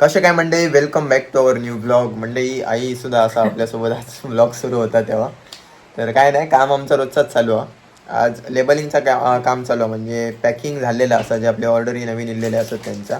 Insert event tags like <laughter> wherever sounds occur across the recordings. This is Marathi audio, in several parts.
कसे काय मंडळी? Welcome back to our new blog मंडळी आई सुद्धा असा <laughs> आपल्यासोबत आज ब्लॉग सुरू होता तेव्हा. तर काय नाही काम आमचं रोजचाच चालू आहे. आज लेबलिंगचा का काम चालू आहे. म्हणजे पॅकिंग झालेलं असं जे आपले ऑर्डरी नवीन इलेले असतात त्यांचा.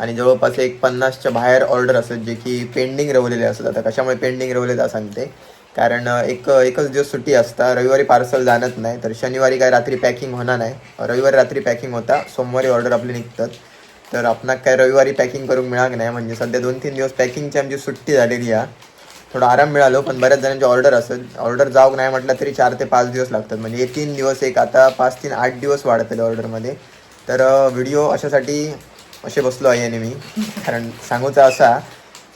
आणि जवळपास एक पन्नासच्या बाहेर ऑर्डर असत जे की पेंडिंग रवलेले असतात. आता कशामुळे पेंडिंग रवले त्या सांगते. कारण एक एकच दिवस सुट्टी असता रविवारी पार्सल जाणत नाही. तर शनिवारी काय रात्री पॅकिंग होणार नाही. रविवारी रात्री पॅकिंग होता सोमवारी ऑर्डर आपले निघतात. तर आपणाक काय रविवारी पॅकिंग करून मिळाक नाही म्हणजे सध्या दोन तीन दिवस पॅकिंगची आमची सुट्टी झालेली आहे. थोडा आराम मिळालो पण बऱ्याच जणांची ऑर्डर असेल ऑर्डर जाऊक नाही म्हटलं तरी चार ते पाच दिवस लागतात. म्हणजे हे तीन दिवस एक आता पाच तीन आठ दिवस वाढतील ऑर्डरमध्ये तर व्हिडिओ अशासाठी असे बसलो आहे याने मी कारण सांगूचा असा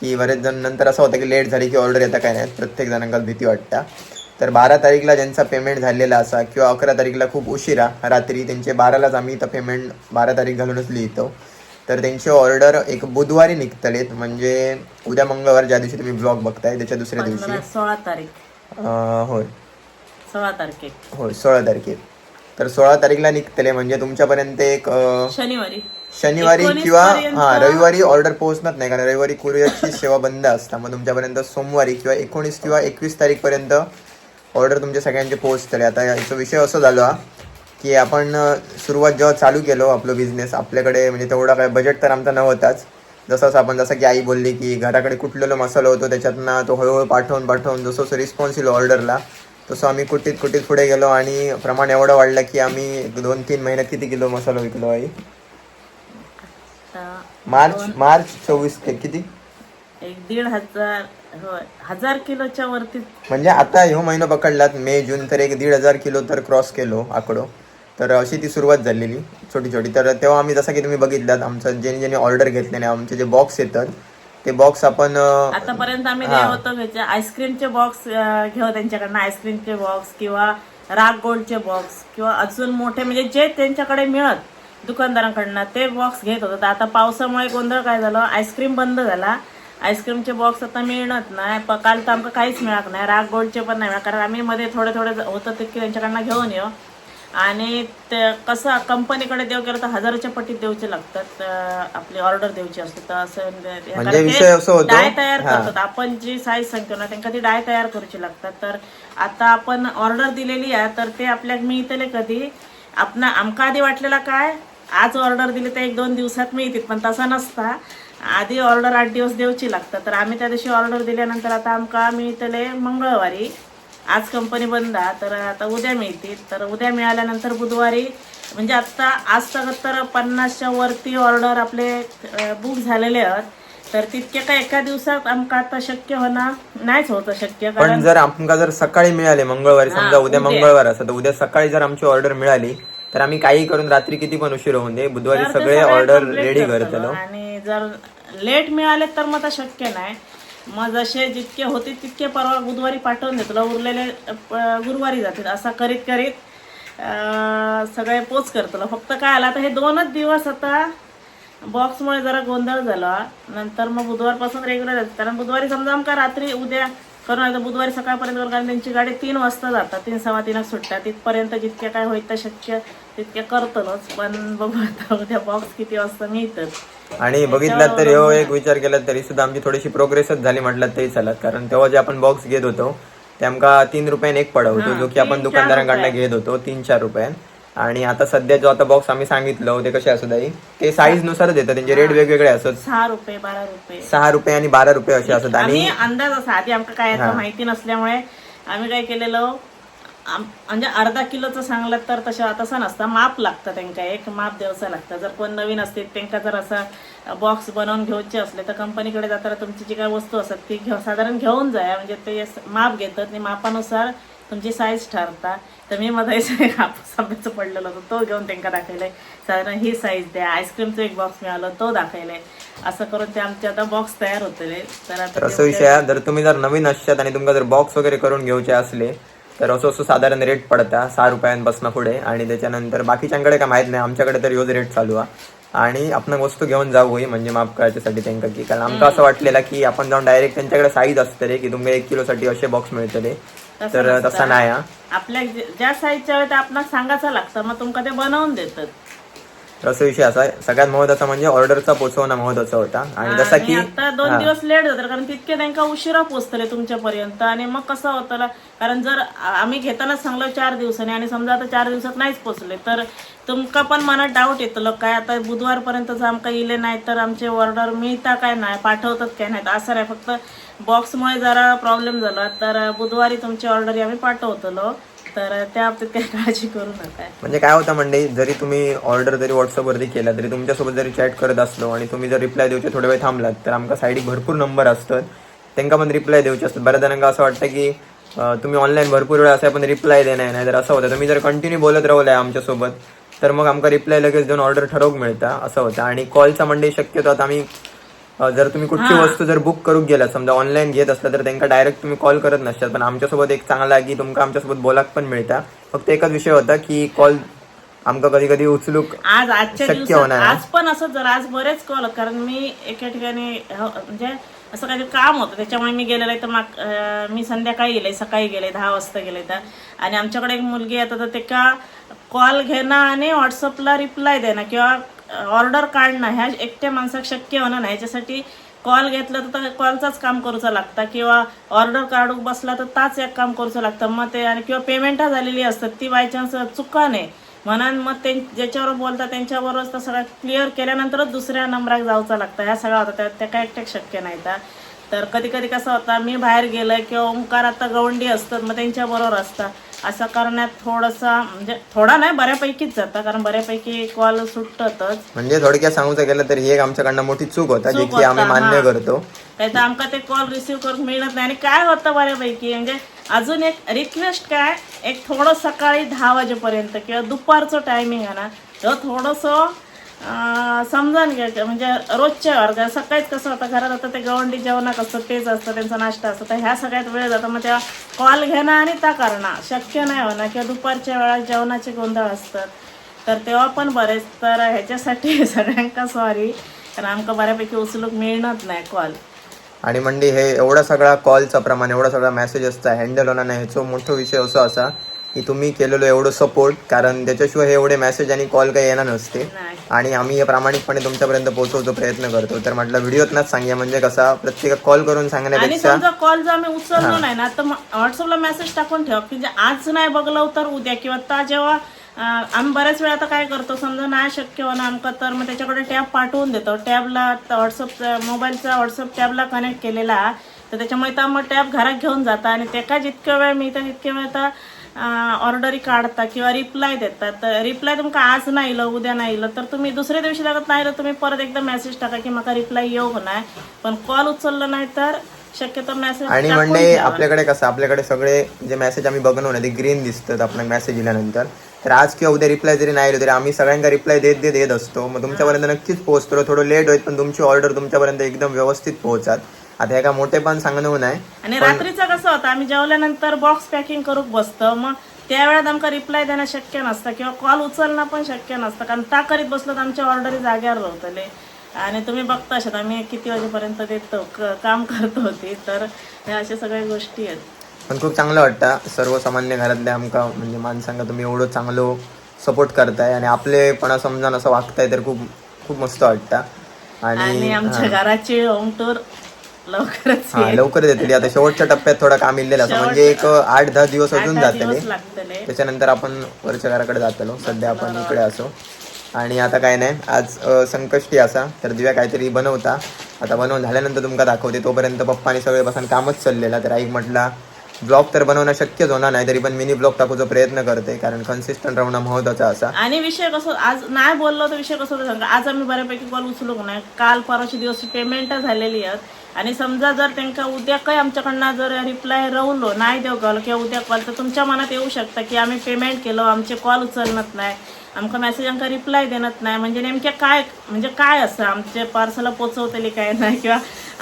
की बरेच जण नंतर असं होतं की लेट झाली की ऑर्डर येतं काय नाही प्रत्येक जणांना भीती वाटतं. तर बारा तारीखला ज्यांचा पेमेंट झालेला असा किंवा अकरा तारीखला खूप उशिरा रात्री त्यांचे बारालाच आम्ही इथं पेमेंट बारा तारीख घालूनच लिहितो. तर त्यांचे ऑर्डर एक बुधवारी निघतलेत म्हणजे उद्या मंगळवार ज्या दिवशी तुम्ही ब्लॉग बघताय त्याच्या दुसऱ्या दिवशी. सोळा तारीख. होय. सोळा तारखेक. होय सोळा तारखेत तर सोळा तारीखला निघतले म्हणजे तुमच्यापर्यंत एक शनिवारी. शनिवारी 19 किंवा हा रविवारी ऑर्डर पोहोचणार नाही. कारण रविवारी कुरिअरची सेवा बंद असता. मग तुमच्यापर्यंत सोमवारी किंवा एकोणीस किंवा एकवीस तारीख पर्यंत ऑर्डर तुमच्या सगळ्यांचे पोहोचतले. आता याचा विषय असं झालो हा की आपण सुरुवात जेव्हा चालू केलो आपलं बिझनेस आपल्याकडे म्हणजे तेवढा काय बजेट तर आमचा नव्हताच. जसं असं आपण जसं की आई बोलली की घराकडे कुठलेलो मसाला होतो त्याच्यातनं तो हळूहळू पाठवून पाठवून जसं रिस्पॉन्स येलो ऑर्डरला तसं आम्ही कुटीत कुटीत पुढे गेलो आणि प्रमाण एवढं वाढलं की आम्ही दोन तीन महिन्यात किती किलो मसाला विकलो आई? मार्च मार्च चोवीस ते किती? एक दीड हजार हजार किलोच्या वरती. म्हणजे आता ह्यो महिना पकडलात मे जून तर एक दीड हजार किलो तर क्रॉस केलो आकडो. तर अशी ती सुरुवात झालेली छोटी छोटी. तर तेव्हा आम्ही जसं की तुम्ही बघितलात आमचं ज्यांनी ज्यांनी ऑर्डर घेतले आमचे जे बॉक्स येतात ते बॉक्स आपण आतापर्यंत आम्ही. होतो आईस्क्रीमचे बॉक्स घेऊ त्यांच्याकडनं. आईस्क्रीमचे बॉक्स किंवा राग गोल्डचे बॉक्स किंवा अजून मोठे म्हणजे जे त्यांच्याकडे मिळत दुकानदारांकडनं ते बॉक्स घेत होतो. तर आता पावसामुळे गोंधळ काय झालं? आईस्क्रीम बंद झाला. आईस्क्रीमचे बॉक्स आता मिळत नाही. काल तर आमका काहीच मिळत नाही. राग गोल्डचे पण नाही मिळत कारण आम्ही मध्ये थोडे थोडे होतं ते की त्यांच्याकडनं घेऊन येऊ. आणि ते कसं कंपनीकडे देऊ गेलं तर हजाराच्या पटीत देऊचे लागतात आपली ऑर्डर द्यायची असते. तर असं म्हणजे डाय तयार. करतात. आपण जी साईज सांगतो ना त्यांना ती डाय तयार करूची लागतात. तर आता आपण ऑर्डर दिलेली आहे तर ते आपल्याक मिळतले कधी. आपण आमका आधी वाटलेला काय आज ऑर्डर दिली तर एक दोन दिवसात मिळतील पण तसा नसता. आधी ऑर्डर आठ दिवस देऊची लागतात. तर आम्ही त्या दिवशी ऑर्डर दिल्यानंतर आता आमका मिळतले मंगळवारी. आज कंपनी बंद तर आता उद्या मिळतील. तर उद्या मिळाल्यानंतर बुधवारी म्हणजे आता आज तक तर पन्नासच्या वरती ऑर्डर आपले बुक झालेले आहेत. तर तितके काय एका दिवसात आमका आता शक्य होणार नाहीच होतं शक्य पण जर आमका जर सकाळी मिळाले मंगळवारी समजा उद्या. मंगळवार असं तर उद्या सकाळी जर आमची ऑर्डर मिळाली तर आम्ही काही करून रात्री किती पण उशीर होऊन दे बुधवारी सगळे ऑर्डर रेडी करतो. करतलो. आणि जर लेट मिळाले तर मग आता शक्य नाही. मग जसे जितके होते तितके परवा बुधवारी पाठवून देतो. उरलेले गुरुवारी जातील. असा करीत करीत सगळे पोच करतो. फक्त काय आला? तर हे दोनच दिवस आता बॉक्समुळे जरा गोंधळ झाला. नंतर मग बुधवारपासून रेग्युलर जातात कारण बुधवारी समजा आमका रात्री उद्या करून आता बुधवारी सकाळपर्यंत वर- कारण त्यांची गाडी तीन वाजता जातात. तीन सव्वा तीनच सुटतात. तिथपर्यंत जितके काय होईल तर शक्य तितके करतोच. पण बघू आता उद्या बॉक्स किती वाजता मिळतात आणि बघितलात तर ह्यो एक विचार केला तरी सुद्धा आमची थोडीशी प्रोग्रेसच झाली म्हटलं तरी चालत. कारण तेव्हा जे आपण बॉक्स घेत होतो ते आमका तीन रुपयाने एक पडत होतो. जो की आपण दुकानदारांकडनं घेत होतो तीन चार रुपयान आणि आता सध्या जो आता बॉक्स आम्ही सांगितलं ते कसे असत आई ते साईज नुसारच येतात. त्यांचे रेट वेगवेगळे असत सहा रुपये बारा रुपये. सहा रुपये आणि बारा रुपये असे असत आणि अंदाज असा आधी आमका काय माहिती नसल्यामुळे आम्ही काय केलेलं म्हणजे अर्धा किलोचं सांगलं तर तशा तसं नसतं. माप लागतं त्यांना एक माप द्यावचं लागतं. जर कोण नवीन असतील त्यांना जर असं बॉक्स बनवून घेऊचे असले तर कंपनीकडे जाताना तुमची जी काय वस्तू असतात ती घेऊ साधारण घेऊन जाया म्हणजे ते माप घेतात. आणि मापानुसार तुमची साईज ठरता. तर मी माझा आंब्याचं पडलेलं होतं तो घेऊन त्यांना दाखवलाय. साधारण ही साईज द्या. आईस्क्रीमचा एक बॉक्स मिळाला तो दाखवलाय. असं करून ते आमचे आता बॉक्स तयार होतले. तर आता जर तुम्ही जर नवीन असतात आणि तुमका जर बॉक्स वगैरे करून घेऊचे असले तर असं असं साधारण रेट पडता सहा रुपयांपासून पुढे. आणि त्याच्यानंतर बाकीच्यांकडे काय माहीत नाही आमच्याकडे तर योज रेट चालू आहे. आणि आपण वस्तू घेऊन जाऊ होई म्हणजे माफ करायच्यासाठी त्यांना की. कारण आमका असं वाटलेलं की आपण जाऊन डायरेक्ट त्यांच्याकडे साईज असतले की तुम्ही एक किलोसाठी असे बॉक्स मिळतले तर. तसा नाही हा. आपल्या ज्या साईजच्या वेळेत आपणास सांगायचं लागतं मग तुमका ते बनवून देतात. तर असा विषय असा. सगळ्यात महत्त्वाचा म्हणजे ऑर्डरचा पोहोचवणं महत्त्वाचा होता. आणि जसा की आता दोन दिवस लेट जातात कारण तितके त्यांना उशिरा पोचतले तुमच्यापर्यंत. आणि मग कसं होतं कारण जर आम्ही घेतानाच सांगलो चार दिवसांनी आणि समजा आता चार दिवसात नाहीच पोचले तर तुमका पण मनात डाऊट येतलो काय आता बुधवारपर्यंत आमका इले नाही तर आमचे ऑर्डर मिळता काय नाही पाठवतात काय नाही असं नाही. फक्त बॉक्समुळे जरा प्रॉब्लेम झाला तर बुधवारी तुमची ऑर्डर आम्ही पाठवतलो. तर त्या बाबतीत काही काळजी करू नका. म्हणजे काय होतं म्हणजे जरी तुम्ही ऑर्डर जरी व्हॉट्सअपवरती केला तरी तुमच्यासोबत जरी चॅट करत असलो आणि तुम्ही जर रिप्लाय देऊचे थोडे वेळ थांबलात तर आमका साईडीक भरपूर नंबर असतात. त्यांना पण रिप्लाय देऊचे असतात. बऱ्याच जणांना असं वाटतं की तुम्ही ऑनलाईन भरपूर वेळ असं पण रिप्लाय देणार नाही. तर असं होतं. तुम्ही जर कंटिन्यू बोलत राहलाय आमच्यासोबत तर मग आमकां रिप्लाय लगेच देऊन ऑर्डर ठरवूक मिळता. असं होतं. आणि कॉलचा म्हणजे शक्यतो आता आम्ही जर तुम्ही कुठची वस्तू जर बुक करूक गेला समजा ऑनलाईन घेत असला तर त्यांना डायरेक्ट तुम्ही कॉल करत नसतात. पण आमच्यासोबत एक चांगला की तुमका आमच्यासोबत बोलाक पण मिळता. फक्त एकच विषय होता की कॉल आमका कधी कधी उचलूक आज आजच्या शक्य दिवसात होणार नाही. आज पण असं जर आज बरेच कॉल कारण मी एका ठिकाणी म्हणजे असं काही काम होतं. त्याच्यामुळे मी गेलेलं आहे तर माग मी संध्याकाळी गेले सकाळी गेले दहा वाजता गेले तर. आणि आमच्याकडे एक मुलगी येतात तर ते का कॉल घेणं आणि व्हॉट्सअपला रिप्लाय देणं किंवा ऑर्डर काढणं ह्या एकट्या माणसाक शक्य होणं नाही. ह्याच्यासाठी कॉल घेतलं तर कॉलचाच काम करूचा लागता. किंवा ऑर्डर काढूक बसला तर ताच एक काम करूचं लागतं. मग ते आणि किंवा पेमेंटा झालेली असतात. ती बाय चान्स चुका नाही. म्हणून मग ते ज्याच्यावर बोलतात त्यांच्याबरोबर तर सगळं क्लिअर केल्यानंतरच दुसऱ्या नंबराक जाऊचा लागतं. ह्या सगळ्या होता. त्या त्या काय एकट्याक शक्य नाही. तर कधी कधी कसं होता मी बाहेर गेलं किंवा ओंकार आता गवंडी असतात मग त्यांच्याबरोबर असतात असं करण्यात थोडंसं म्हणजे थोडा नाही बऱ्यापैकीच जातं. कारण बऱ्यापैकी कॉल सुटतातच म्हणजे थोडक्यात सांगूचं गेलं तर ही एक आमच्याकडनं मोठी चूक होता जी की आम्ही मान्य. करतो. काय तर आमका ते कॉल रिसीव करून मिळत नाही. आणि काय होतं बऱ्यापैकी म्हणजे अजून एक रिक्वेस्ट काय एक थोडं सकाळी दहा वाजेपर्यंत किंवा दुपारचं टायमिंग आहे ना तेव्हा थोडंसं समजावून घ्यायचं. म्हणजे रोजच्या वर्ग सकाळीच कसं होतं घरात आता ते गवंडी जेवणाक असतं तेच असतं त्यांचा नाश्ता असतो. तर ह्या सगळ्यात वेळ जातो. मग तेव्हा कॉल घेणं आणि त्या करणं. शक्य नाही होणार किंवा दुपारच्या वेळात जेवणाचे गोंधळ असतात. तर तेव्हा पण बरेच. तर ह्याच्यासाठी <laughs> सगळ्यांका सॉरी कारण आमका बऱ्यापैकी उचलूक मिळणार नाही कॉल. आणि म्हणजे हे एवढा सगळा कॉलचा प्रमाण एवढा सगळा मेसेजेसचा हँडल होणार नाही. ह्याचो मोठो विषय असो असा की तुम्ही केलेलो एवढं सपोर्ट कारण त्याच्याशिवाय हे एवढे मेसेज आणि कॉल काही येणार नसते. आणि आम्ही हे प्रामाणिकपणे तुमच्यापर्यंत पोहोचवतो प्रयत्न करतो. तर म्हटलं व्हिडिओतनच सांगूया म्हणजे कसा प्रत्येक कॉल करून सांगण्यापेक्षा समजा कॉल जर आम्ही उचललो नाही ना तर व्हॉट्सअपला मेसेज टाकून ठेवा की आज नाही बघलं तर उद्या किंवा आता जेव्हा आम्ही बऱ्याच वेळा आता काय करतो समजा नाही शक्य होणं आमका तर मग त्याच्याकडे टॅब पाठवून देतो. टॅबला व्हॉट्सअप मोबाईलचा व्हॉट्सअप टॅबला कनेक्ट केलेला. तर त्याच्यामुळे तर मग टॅब घरात घेऊन जाता आणि त्याका जितक्या वेळ मिळतं तितक्या वेळ तर ऑर्डरी काढता किंवा रिप्लाय देतात. तर रिप्लाय तुमका आज नाही इलं उद्या नाही इलं तर तुम्ही दुसऱ्या दिवशी लागत नाही तुम्ही परत एकदा मेसेज टाका की मला रिप्लाय येऊ नाही पण कॉल उचलला नाही तर शक्यतो मेसेज आणि म्हणजे आपल्याकडे कसं आपल्याकडे सगळे जे मेसेज आम्ही बघणं ना ते ग्रीन दिसतात आपल्याला मेसेज दिल्यानंतर. तर आज किंवा उद्या रिप्लाय जरी नाही आले तरी आम्ही सगळ्यांना रिप्लाय देत देत येत असतो. मग तुमच्यापर्यंत नक्कीच पोहोचतो. थोडं लेट होईल पण तुमची ऑर्डर तुमच्यापर्यंत एकदम व्यवस्थित पोहोचात आता हे का मोठे पण सांगणं नाही आणि रात्रीचं कसं होतं आम्ही जेवल्यानंतर बॉक्स पॅकिंग करूक बसतो. मग त्या वेळात आमका रिप्लाय देणं शक्य नसतं किंवा कॉल उचलणं पण शक्य नसतं. कारण ता करीत बसलो तर आमच्या ऑर्डरी जाग्यावर राहतले आणि तुम्ही बघता अशात आम्ही किती वाजेपर्यंत देतो काम <laughs> करतो होती. तर ह्या अशा सगळ्या गोष्टी आहेत. पण खूप चांगलं वाटतं. सर्वसामान्य घरातल्या आमका म्हणजे माणसांका तुम्ही एवढं चांगलं सपोर्ट करताय आणि आपलेपणा समजान असं वागताय तर खूप खूप मस्त वाटतं. आणि आणि आमच्या घराची होम टूर लवकरच हा लवकर देतली आता शेवटच्या टप्प्यात थोडा काम इल्लेलं असं म्हणजे एक आठ दहा दिवस अजून जातले लागतले त्याच्यानंतर आपण वरच्या घराकडे जातलो. सध्या आपण इकडे असो. आणि आता काय नाही. आज संकष्टी असा. तर दिव्या काहीतरी बनवता. आता बनवून झाल्यानंतर तुमका दाखवते. तोपर्यंत पप्पानी सगळे बसून कामच चाललेला. तर आई म्हटला ब्लॉग तर बनवणं शक्यच होणार नाही तरी पण मिनी ब्लॉग टाकूचा प्रयत्न करते कारण कन्सिस्टंट राहणं महत्वाचं असा. आणि विषय कसं आज नाही बोललो तर विषय कसं सांगतो सांगा? आज आम्ही बऱ्यापैकी कॉल उचलू नाही? काल परवाच्या दिवस पेमेंट झालेली आहेत. आणि समजा जर त्यांना उद्या काही आमच्याकडनं जर रिप्लाय राहलो नाही देऊ कॉल किंवा उद्या कॉल तर तुमच्या मनात येऊ शकतं की आम्ही पेमेंट केलं आमचे कॉल उचलणत नाही. आमका मेसेज रिप्लाय देणत नाही. म्हणजे नेमके काय म्हणजे काय असं? आमचे पार्सला पोचवतले काय नाही? किंवा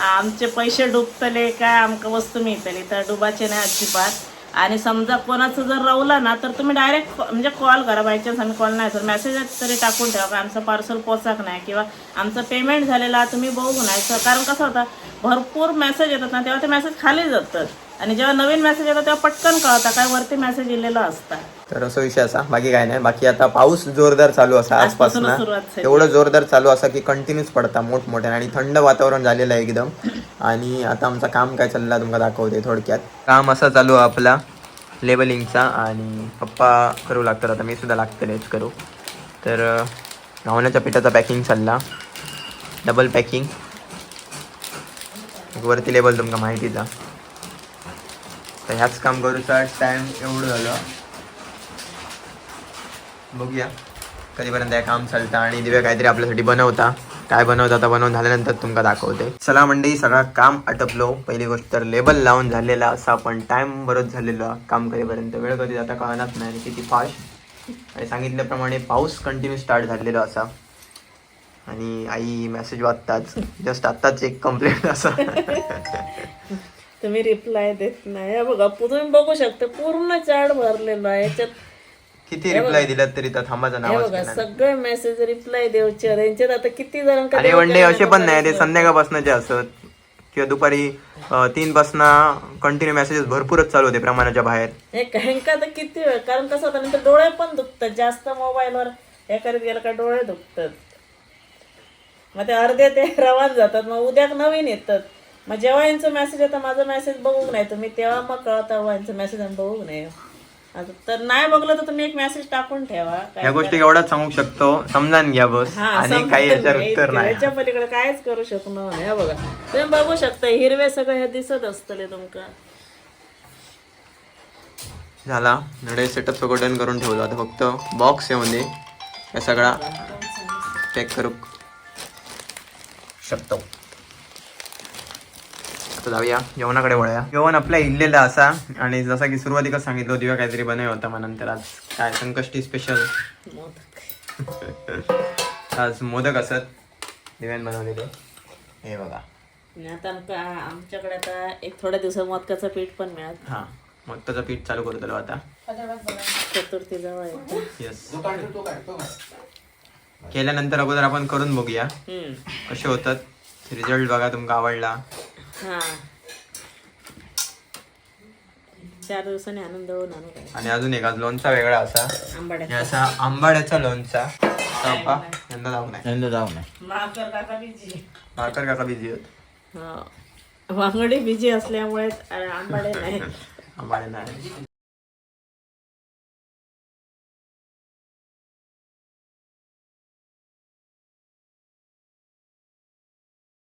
आमचे पैसे डुबतले काय? आमका वस्तू मिळतली तर डुबाचे नाही अजिबात. आणि समजा कोणाचं जर रावला ना तर तुम्ही डायरेक्ट म्हणजे कॉल करा. बाय चान्स आम्ही कॉल नाही तर मेसेज तरी टाकून ठेवा. का आमचं पार्सल पोचाक नाही. किंवा आमचं पेमेंट झालेला तुम्ही बघू नाही. सर कारण कसं होतं? भरपूर मेसेज येतात ना तेव्हा ते मेसेज खाली जातात. आणि जेव्हा नवीन मेसेज येतो तेव्हा पटकन कळतं काय वरती मेसेज लिहिलेला असता. तर असं विषय असा. बाकी काय नाही. बाकी आता पाऊस जोरदार चालू असा आजपासून आजपासूनच सुरुवात झाली. एवढं जोरदार चालू असा की कंटिन्यूच पडता मोठमोठ्या आणि थंड वातावरण झालेलं आहे एकदम. आणि आता आमचं काम काय चाललं तुम्हाला दाखवते थोडक्यात. काम असं चालू आहे आपला लेबलिंगचा आणि पप्पा करू लागतात आता मी सुद्धा लागतलेच करू. तर अं, घावण्याच्या पिठाचा पॅकिंग चालला. डबल पॅकिंग वरती लेबल तुमका माहितीचा. तर ह्याच काम करूचा टाइम एवढं झालं. बघूया. कधीपर्यंत हे काम चालतं आणि दिव्या काहीतरी आपल्यासाठी बनवता. काय बनवता आता बनवून झाल्यानंतर तुमका दाखवते. चला मंडळी सगळं काम आटपलो. पहिली गोष्ट तर लेबल लावून झालेला. असा पण टाइम बरोच झालेला. काम करेपर्यंत वेळ कधी जाता कळणार नाही आणि किती फास्ट आणि सांगितल्याप्रमाणे पाऊस कंटिन्यू स्टार्ट झालेलो असा. आणि आई मेसेज वाचताच. जस्ट आत्ताच एक कंप्लेंट असा. <laughs> तुम्ही रिप्लाय देत नाही. हे बघा तुम्ही बघू शकता पूर्ण चार्ट भरलेलो आहे. याच्यात किती रिप्लाय दिलात तरी त्या थांबाचा हे बघा घेणार सगळे मेसेज रिप्लाय देऊचे यांच्यात आता किती जण आणि वन डे असे पण नाही ते संध्याकाळपासूनचे असत किंवा दुपारी तीन पासन कंटिन्यू मेसेजेस भरपूरच चालू होते प्रमाणाच्या बाहेर. हे ह्यांका तर किती वेळ? कारण कसं होतं नंतर डोळे पण दुखतात जास्त मोबाईलवर हे करीत गेलं का डोळे दुखतात. मग ते अर्धे ते रवान जातात मग उद्या नवीन येतात. मग जेव्हा यांचं मेसेज येतं माझं मेसेज बघू नाही तुम्ही तेव्हा मग कळत यांचं मेसेज बघू नाही. आता तर नाही बघलं तर तुम्ही एक मेसेज टाकून ठेवा. काय या गोष्टी एवढाच सांगू शकतो. समजान घ्या बस. हा, आणि समजून काही याच्यावर घ्या. उत्तर नाही. याच्या पलीकडे कायच करू शकणार नाही. हे बघा. तुम्ही बघू शकता हिरवे सगळे हे दिसत असतले तुमका. झाला. नडे सेटअप सगळं डन करून ठेवलं. आता फक्त बॉक्स येऊन दे हे सगळा चेक करू. शकतो जाऊया. जेवणाकडे वळूया. जेवण आपल्या इल्लेलं असा आणि जसं की सुरुवातीला सांगितलं दिव्या काहीतरी बनव होता मग नंतर आज काय? संकष्टी स्पेशल मोदक. आज मोदक असत. दिव्यान बनवलेले. हे बघा. आता आमच्याकडे आता एक थोड्या दिवसात मोदकाचं पीठ पण मिळत हा. मोदकाचं पीठ चालू करू दिलं आता. चतुर्थी जवळ. येस केल्यानंतर अगोदर आपण करून बघूया. कसे होतात? रिझल्ट बघा तुमका आवडला. हा. चार दिवसांनी आनंद होऊन आणू काय? आणि अजून एक आज लोणचा वेगळा असा. हे असा आंबाड्याचा लोणचा. बाप्पा यंदा जाऊ नाही माकर काका बिजी भाकर काका बिझी होत हा. वांगडी बिजी असल्यामुळे आंबाडे नाही. <laughs> आंबाडे नाही.